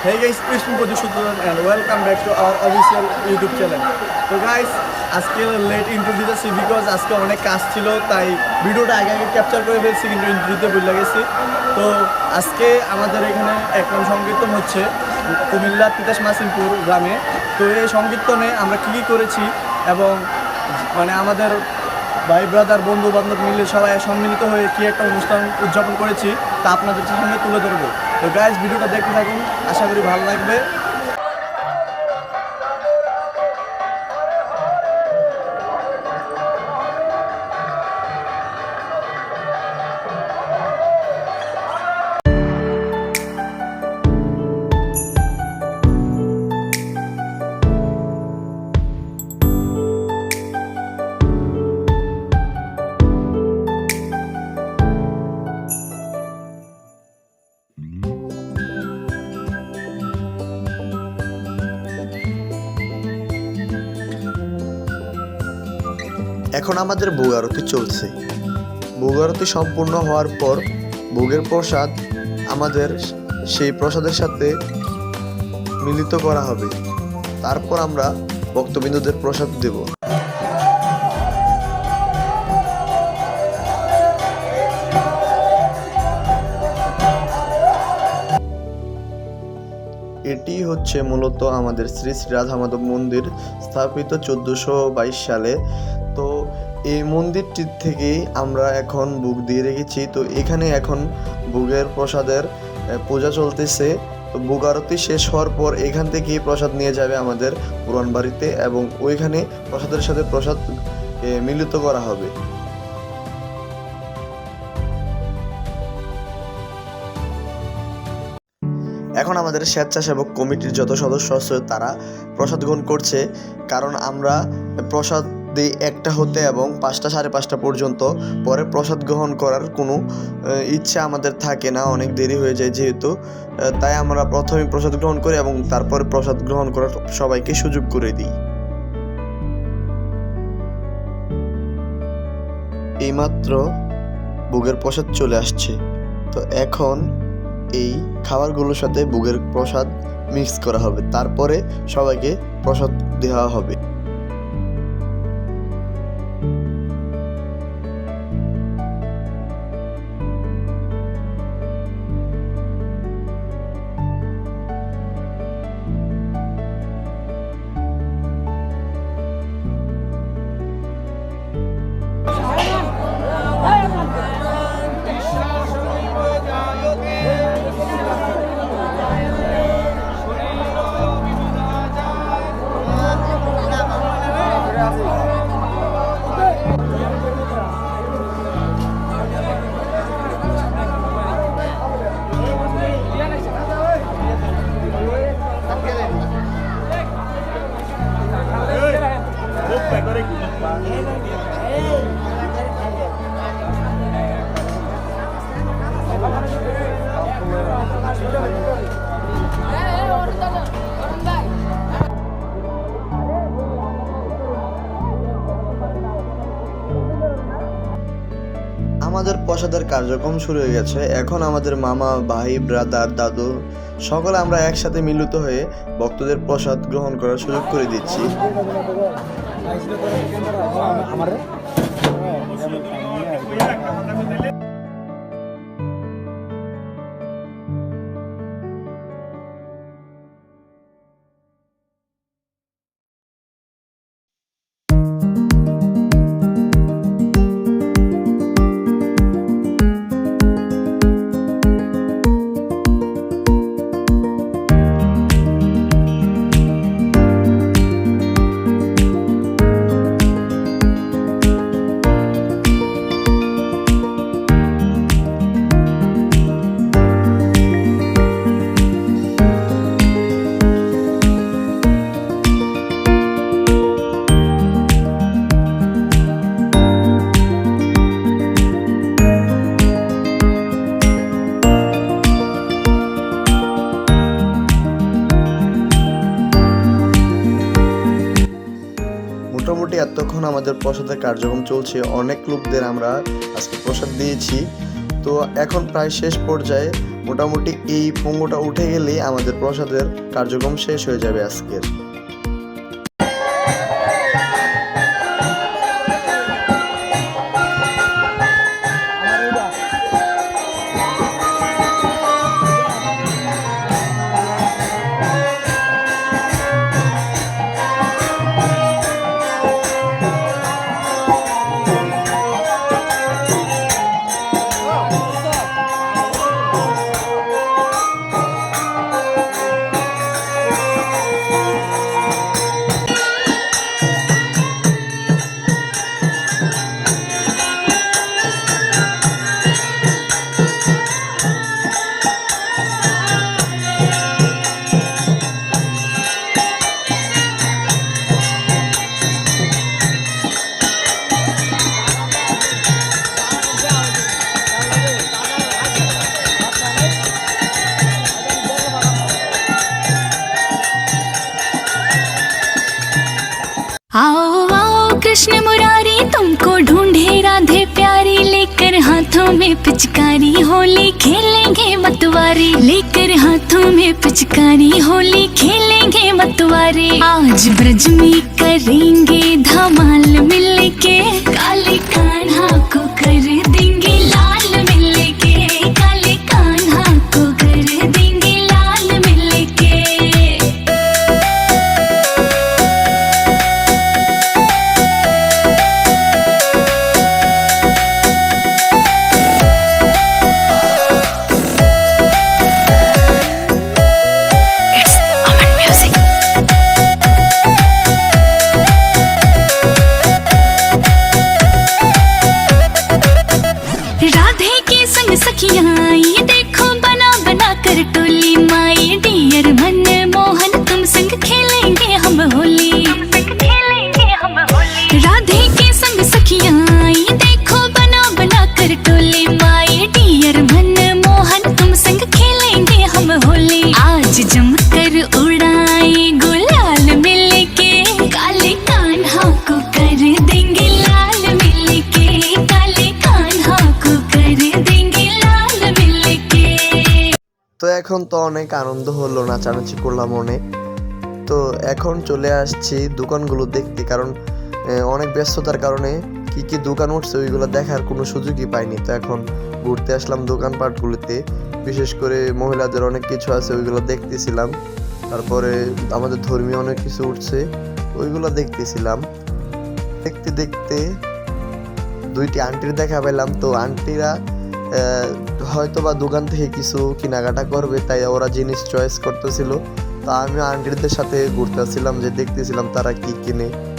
Hey it's me Madhusudan and welcome back to our official YouTube channel. তো guys আজকে late intro দিতেছি because আজকে অনেক কাজ ছিল, তাই ভিডিওটা আগে আগে ক্যাপচার করে ফেলছি, কিন্তু ইন্ট্রো দিতে ভুলে গেছি তো আজকে আমাদের এখানে একরম সংকীর্তন হচ্ছে, কুমিল্লা তিতাস মাসিমপুর গ্রামে তো এই সংকীর্তনে আমরা কী কী করেছি এবং মানে আমাদের ভাই ব্রাদার বন্ধু বান্ধব মিলে সবাই সম্মিলিত হয়ে কি একটা অনুষ্ঠান উদযাপন করেছি তা আপনাদের সামনে তুলে ধরবো। তো গাইজ ভিডিওটা দেখতে থাকুন। আশা করি ভালো লাগবে। এখন আমাদের ভোগ আরতি চলছে। ভোগ আরতি সম্পূর্ণ হওয়ার পর ভোগের প্রসাদ আমাদের সেই প্রসাদের সাথে মিলিত করা হবে। তারপর আমরা ভক্তবিন্দুদের প্রসাদ দেব। এটি হচ্ছে মূলত আমাদের শ্রী শ্রী রাধা মাধব মন্দির স্থাপিত চোদ্দোশো সালে। এই মন্দিরটি থেকেই আমরা এখন বুক দিয়ে রেখেছি। তো এখানে এখন ভোগের প্রসাদের পূজা চলতেছে। তো ভোগ আরতি শেষ হওয়ার পর এখান থেকেই প্রসাদ নিয়ে যাবে আমাদের পুরান বাড়িতে এবং ওইখানে প্রসাদের সাথে প্রসাদ মিলিত করা হবে। এখন আমাদের স্বেচ্ছাসেবক কমিটির যত সদস্য আছে তারা প্রসাদ গ্রহণ করছে। কারণ আমরা প্রসাদ দিই একটা হতে এবং পাঁচটা সাড়ে পাঁচটা পর্যন্ত পরে প্রসাদ গ্রহণ করার কোনো ইচ্ছা আমাদের থাকে না, অনেক দেরি হয়ে যায় যেহেতু। তাই আমরা প্রথমে প্রসাদ গ্রহণ করি এবং তারপরে প্রসাদ গ্রহণ করার সবাইকে সুযোগ করে দিই। এইমাত্র ভোগের প্রসাদ চলে আসছে। তো এখন এই খাবারগুলোর সাথে ভোগের প্রসাদ মিক্স করা হবে। তারপরে সবাইকে প্রসাদ দেওয়া হবে। আমাদের প্রসাদের কার্যক্রম শুরু হয়ে গেছে। এখন আমাদের মামা, ভাই ব্রাদার দাদু সকলে আমরা একসাথে মিলিত হয়ে ভক্তদের প্রসাদ গ্রহণ করার সুযোগ করে দিচ্ছি। এতক্ষণ আমাদের প্রসাদের কার্যক্রম চলছে। অনেক লোকদের আমরা আজকে প্রসাদ দিয়েছি। তো এখন প্রায় শেষ পর্যায়ে মোটামুটি এই পঙ্গটা উঠে গেলেই আমাদের প্রসাদের কার্যক্রম শেষ হয়ে যাবে আজকের। हाथों में पिचकारी होली खेलेंगे मतवारे। लेकर हाथों में पिचकारी होली खेलेंगे मतवारे। आज ब्रज में करेंगे धमाल मिल के संग सखियाँ ये देखो बना बना कर टोली माई डियर मन मोहन तुम संग खेलेंगे हम होली। राधे के संग सखियाँ देखो बना बना कर टोली माई डियर मन मोहन तुम संग खेलेंगे हम होली। এখন তো অনেক আনন্দ হলো, নাচানাচি করলাম অনেক তো এখন চলে আসছি দোকানগুলো দেখতে, কারণ অনেক ব্যস্ততার কারণে কি কি দোকান উঠছে ওইগুলো দেখার কোনো সুযোগই পাইনি। তো এখন ঘুরতে আসলাম দোকানপাটগুলোতে, বিশেষ করে মহিলাদের অনেক কিছু আছে ওইগুলো দেখতেছিলাম। তারপরে আমাদের ধর্মীয় অনেক কিছু উঠছে, ওইগুলো দেখতেছিলাম। দেখতে দেখতে দুইটি আন্টির দেখা পেলাম তো আন্টিরা হয়তো বা দোকান থেকে কিছু কেনাকাটা করবে, তাই ওরা জিনিস চয়েস করতেছিল। তা আমি আন্টিদের সাথে ঘুরতেছিলাম যে দেখতেছিলাম তারা কি কিনে।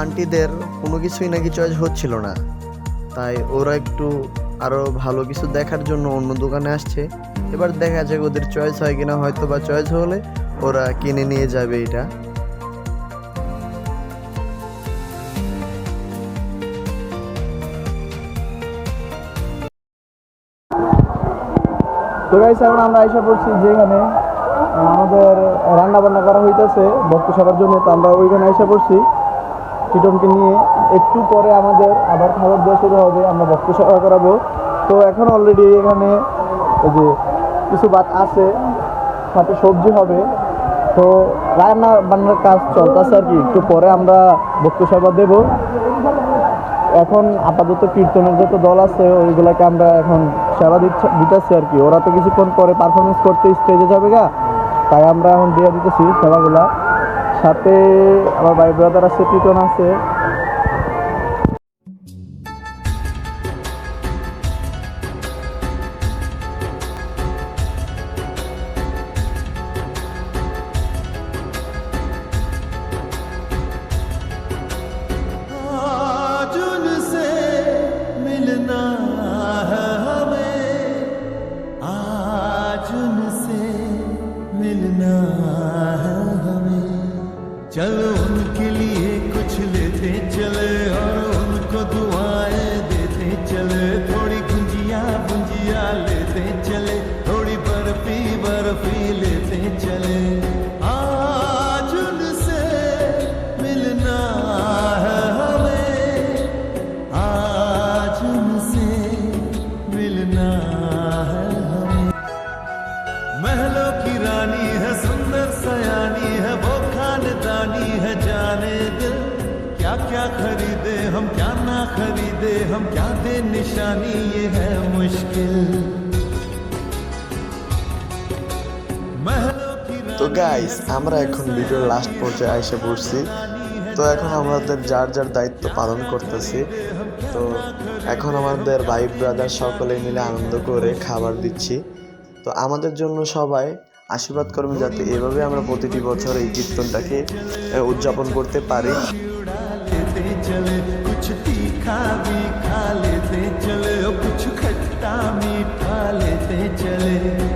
আন্টিদের কোনো কিছুই নাকি চয়েস হচ্ছিল না। তাই ওরা একটু আরও ভালো কিছু দেখার জন্য অন্য দোকানে আসছে। এবার দেখা যাক ওদের চয়েস হয় কিনা, হয়তো বা চয়েস হলে ওরা কিনে নিয়ে যাবে এটা। তো গাইস এখন আমরা আইসা পড়ছি যেখানে আমাদের রান্না বান্না করা হইতেছে ভক্ত সবার জন্য, তো আমরা ওইখানে আইসা পড়ছি। টিটনকে নিয়ে একটু পরে আমাদের আবার খাবার দেওয়া শুরু হবে, আমরা ভক্ত সেবা করাবো। তো এখন অলরেডি এখানে এই যে কিছু ভাত আছে, সাথে সবজি হবে। তো রান্না বান্নার কাজ চলতেছে আর কি, একটু পরে আমরা ভক্ত সেবা দেবো। এখন আপাতত কীর্তনের যত দল আছে, ওইগুলাকে আমরা এখন সেবা দিচ্ছে, দিতেছি আর কি। ওরা তো কিছুক্ষণ পরে পারফরমেন্স করতে স্টেজে যাবে গা, তাই আমরা এখন দিয়ে দিতেছি সেবাগুলা সাথে আমার ভাই ব্রাদার আছে টিটন আছে। क्या क्या खरीदे हम क्या ना खरीदे हम क्या दे निशानी ये है मुश्किल महलों की তো रानी গাইস है আমরা এখন ভিডিওর লাস্ট পর্যায়ে এসে পড়ছি তো এখন আমাদের যার যার দায়িত্ব পালন করতেছি তো এখন আমাদের ভাই ব্রাদার সকলে মিলে আনন্দ করে খাবার দিচ্ছি তো আমাদের জন্য সবাই আশীর্বাদ করবেন যাতে এভাবে আমরা প্রতিটি বছর এই কীর্তনটাকে আহ, উদযাপন করতে পারি उड़ा लेते चले कुछ तीखा भी खा लेते चले और कुछ खट्टा मीठा लेते चले।